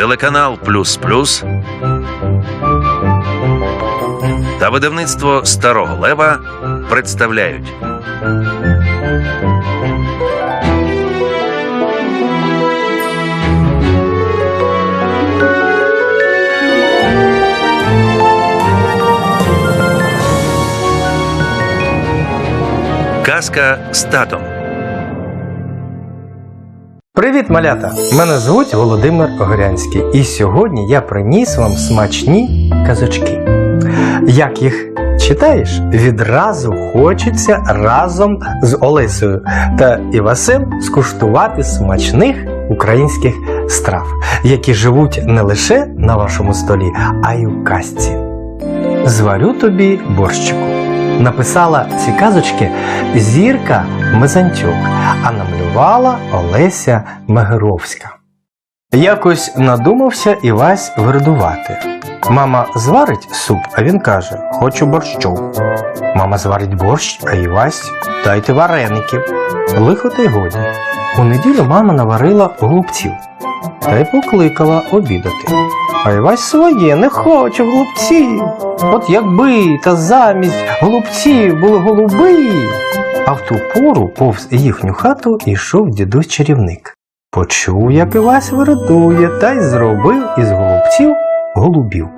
Телеканал Плюс Плюс та видавництво Старого Лева представляють Казка з татом. Привіт, малята! Мене звуть Володимир Огорянський, і сьогодні я приніс вам смачні казочки. Як їх читаєш, відразу хочеться разом з Олесею та Івасем скуштувати смачних українських страв, які живуть не лише на вашому столі, а й у казці. Зварю тобі борщику. Написала ці казочки Зірка Мезанчук, а намалювала Олеся Мегеровська. Якось надумався Івась вирдувати. Мама зварить суп, а він каже: Хочу борщу. Мама зварить борщ, а Івась дайте вареників. Лихо та й годі. У неділю мама наварила голубців та й покликала обідати. А Івась своє не хоче голубців. От якби та замість голубців були голуби. А в ту пору повз їхню хату йшов дідусь чарівник. Почув, як Івась виридує, та й зробив із голубців голубів.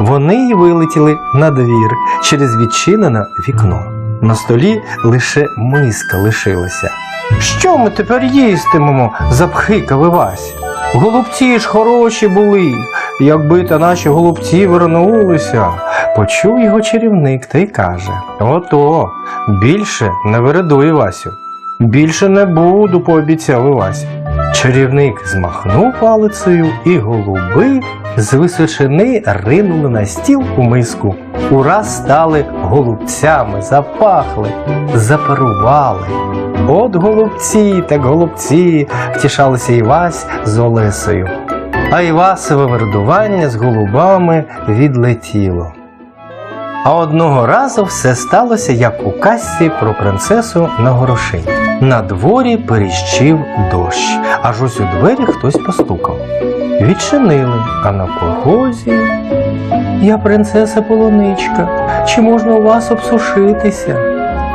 Вони й вилетіли на двір через відчинене вікно. На столі лише миска лишилася. Що ми тепер їстимемо? запхикав Івась. Голубці ж хороші були, якби та наші голубці вернулися. Почув його чарівник та й каже: Ото, більше не виридуй Васю. Більше не буду, пообіцяв Івась. Чарівник змахнув палицею, і голуби з височини ринули на стіл у миску. Ураз стали голубцями, запахли, запарували. От голубці, так голубці, втішалися Івась з Олесею. А Івасове вердування з голубами відлетіло. А одного разу все сталося, як у казці про принцесу на горошині. На дворі періщив дощ, аж ось у двері хтось постукав. Відчинили, а на порозі. Я принцеса полуничка, чи можна у вас обсушитися?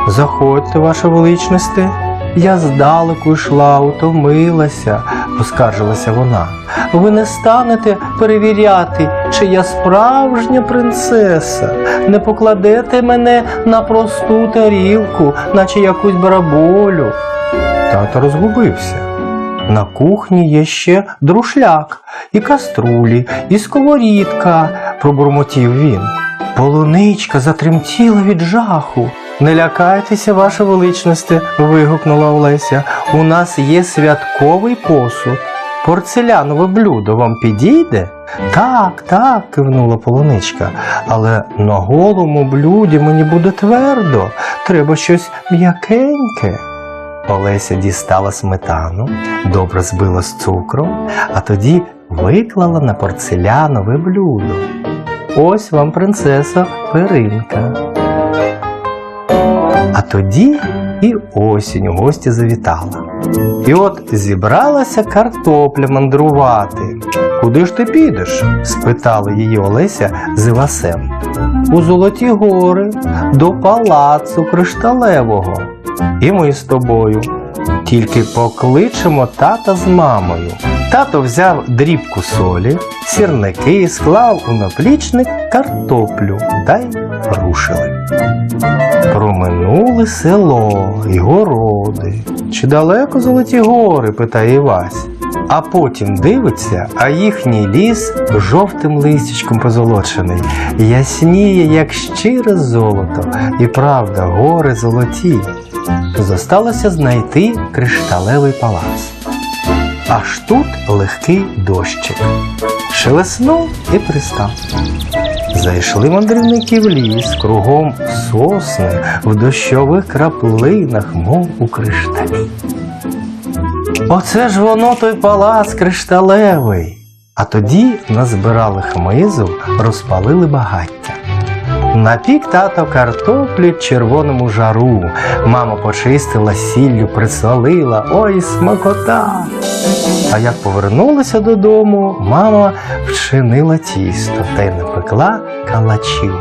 Заходьте, ваша величносте. Я здалеку йшла, утомилася, поскаржилася вона. Ви не станете перевіряти, чи я справжня принцеса, не покладете мене на просту тарілку, наче якусь бараболю. Тато розгубився. На кухні є ще друшляк, і каструлі, і сковорідка, пробурмотів він. Полуничка затремтіла від жаху. Не лякайтеся, ваша величносте, вигукнула Олеся. У нас є святковий посуд. Порцелянове блюдо вам підійде? Так, так, кивнула полуничка. Але на голому блюді мені буде твердо. Треба щось м'якеньке. Олеся дістала сметану, добре збила з цукром, а тоді виклала на порцелянове блюдо. Ось вам принцеса Перинка. А тоді і осінь у гості завітала. І от зібралася картопля мандрувати. Куди ж ти підеш? спитала її Олеся з Івасем. У Золоті гори, до палацу кришталевого. І ми з тобою. Тільки покличемо тата з мамою. Тато взяв дрібку солі, сірники, склав у наплічник картоплю та й рушили. Проминули село й городи. Чи далеко золоті гори? питає Івась. А потім дивиться, а їхній ліс жовтим листячком позолочений, ясніє, як щире золото, і правда, гори золоті. Зосталося знайти кришталевий палац. Аж тут легкий дощик. Шелеснув і пристав. Зайшли мандрівники в ліс, кругом сосни, в дощових краплинах, мов у кришталі. Оце ж воно той палац кришталевий. А тоді назбирали хмизу, розпалили багаття. Напік тато картоплі червоному жару. Мама почистила сіллю, присолила. Ой, смакота! А як повернулися додому, мама вчинила тісто та й напекла калачів.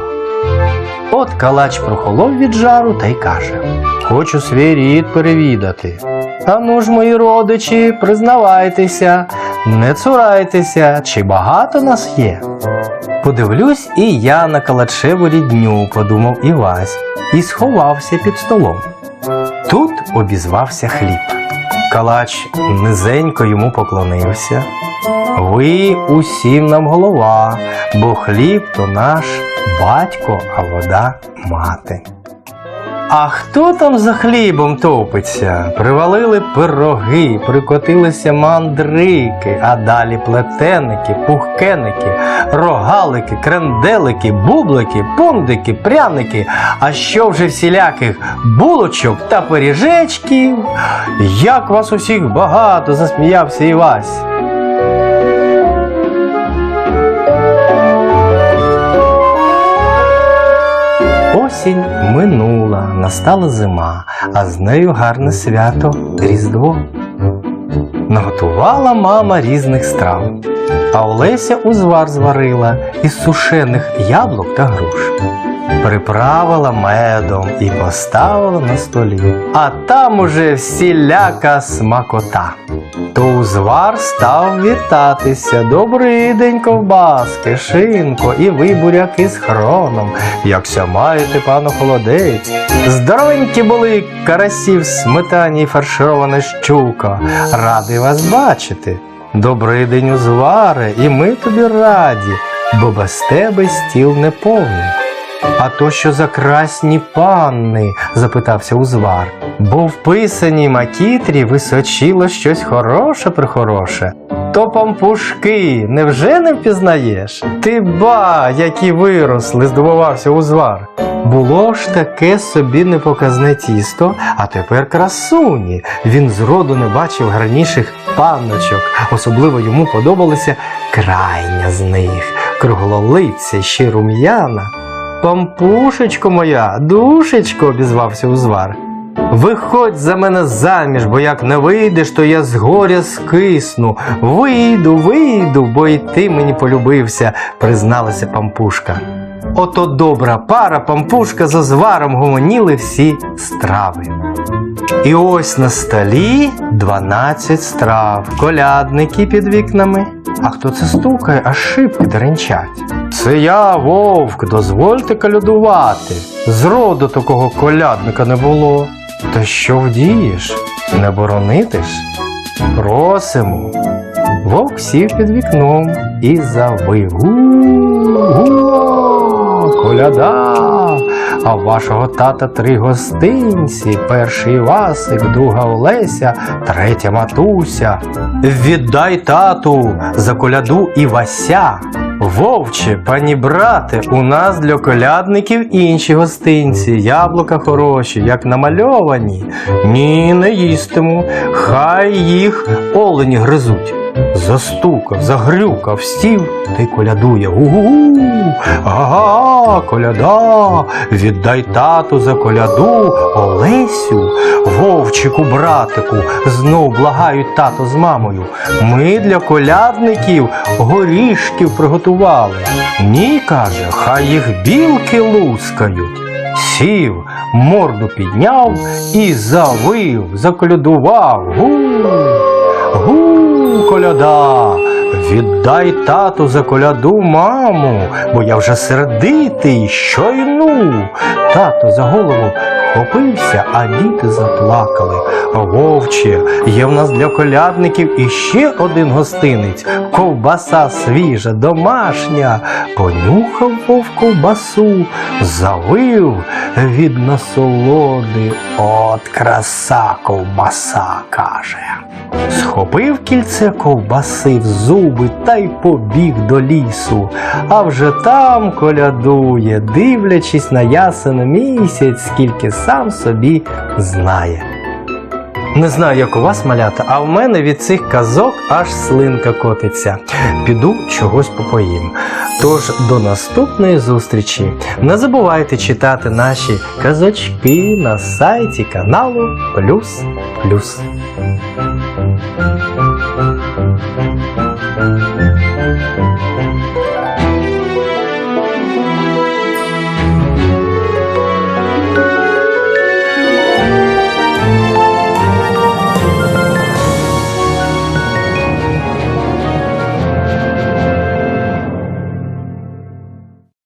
От калач прохолов від жару та й каже: Хочу свій рід перевідати. А ну ж, мої родичі, признавайтеся, не цурайтеся, чи багато нас є. Подивлюсь і я на калачеву рідню, подумав Івась, і сховався під столом. Тут обізвався хліб. Калач низенько йому поклонився. Ви усім нам голова, бо хліб то наш батько, а вода мати. А хто там за хлібом топиться? Привалили пироги, прикотилися мандрики, а далі плетеники, пухкеники, рогалики, кренделики, бублики, пундики, пряники, а що вже всіляких булочок та пиріжечків. Як вас усіх багато, засміявся Івась. Осінь минула, настала зима, а з нею гарне свято Різдво. Наготувала мама різних страв, а Олеся узвар зварила із сушених яблук та груш. Приправила медом і поставила на столі, а там уже всіляка смакота. То узвар став вітатися. Добрий день, ковбаски, шинко і ви буряки з хроном. Якся маєте, пану холодець. Здоровенькі були карасі в сметані і фарширована щука. Радий вас бачити. Добрий день, узваре, і ми тобі раді, бо без тебе стіл не повний. А то що за красні панни? запитався узвар. Бо в писаній макітрі височило щось хороше прихороше. То пампушки, невже не впізнаєш? Ти ба, які виросли, здивувався узвар. Було ж таке собі непоказне тісто, а тепер красуні. Він зроду не бачив гарніших панночок. Особливо йому подобалася крайня з них, круглолиця, ще рум'яна. Пампушечко моя, душечко, обізвався узвар. Виходь за мене заміж, бо як не вийдеш, то я з горя скисну. Вийду, вийду, бо й ти мені полюбився, призналася пампушка. Ото добра пара пампушка за зваром гомоніли всі страви. І ось на столі 12 страв, колядники під вікнами. А хто це стукає, аж шибки деренчать. Це я, вовк, дозвольте колядувати. Зроду такого колядника не було. Та що вдієш? Не боронити ж? Просимо. Вовк сів під вікном і завив. Коляда. А вашого тата три гостинці: перший Васик, друга Олеся, третя матуся. Віддай тату за коляду і Вася. Вовче, пані брате, у нас для колядників інші гостинці, яблука хороші, як намальовані. Ні, не їстиму, хай їх олені гризуть. Застукав, загрюкав, стів й колядує. Гу-гу, ага, коляда, віддай тату за коляду, Олесю, вовчику, братику, знов благають тато з мамою. Ми для колядників горішків приготували. Ні, каже, хай їх білки лускають. Сів, морду підняв і завив, заколядував. Гу, гу, коляда. Віддай тату за коляду маму, бо я вже сердитий, щойну. Тато за голову вхопився, а діти заплакали. Вовче, є в нас для колядників іще один гостинець, ковбаса свіжа, домашня. Понюхав вовк ковбасу, завив від насолоди. От краса ковбаса, каже. Схопив кільце ковбаси в зуби та й побіг до лісу, а вже там колядує, дивлячись на ясен місяць, скільки сам собі знає. Не знаю, як у вас малята, а в мене від цих казок аж слинка котиться. Піду чогось попоїм. Тож до наступної зустрічі. Не забувайте читати наші казочки на сайті каналу Плюс Плюс.